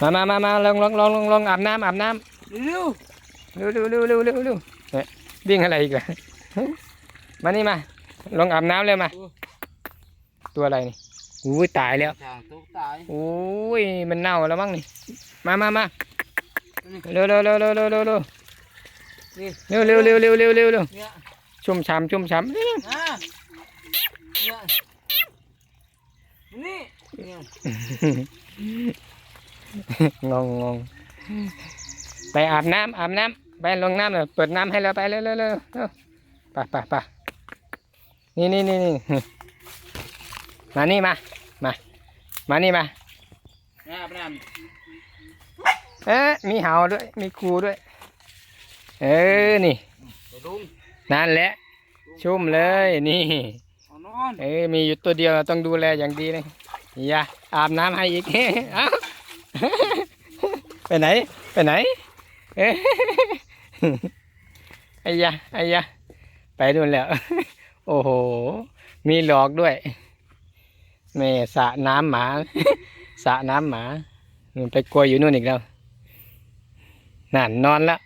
มามามามาลองลองลองลองลองอาบน้ำอาบน้เร็วำเร็วเร็วเร็วเร็วเร็วเร็วเอ๊ะวิ่งอะไรอีกล่ะมานี่มาลองอาบน้ำเลยมา ตัวอะไรนี่อุ้ยตายแล้วช่างตกตายอุ้ยมันเน่าแล้วมั้งนี่ มามามาเร็วเร็วเร็วเร็วเร็วเร็วเร็วนี่เร็วเร็วเร็วเร็วเร็วเร็วเร็วเนี่ยชุ่มฉ่ำชุ่มฉ่ำเร็วอ่าเนี่ยนี่เนี่ย งงงงไปอาบน้ำอาบน้ำไปลงน้ำเลยเปิดน้ำให้เราไปเร็วเร็วเร็วเร็วไปไปไปนี่นี่นี่นี่มานี่มา มา มานี่มาเนี่ยพนันเอ๊ะมีเห่าด้วย มีครูด้วย เออ นี่ไปดุงนั่นแหละ ชุ่มเลย นี่เอานอนเออมีอยู่ตัวเดียวต้องดูแลอย่างดีเลยอย่าอาบน้ำให้อีกเอ้า ไปไหน ไปไหนเอ้ยไอ้ยะไอ้ยะไปดูแล้ว โอ้โห มีหลอกด้วยแม่สระน้ำหมาสระน้ำหมา มันไปกลัวอยู่นู่นอีกแล้วนั่นนอนแล้ว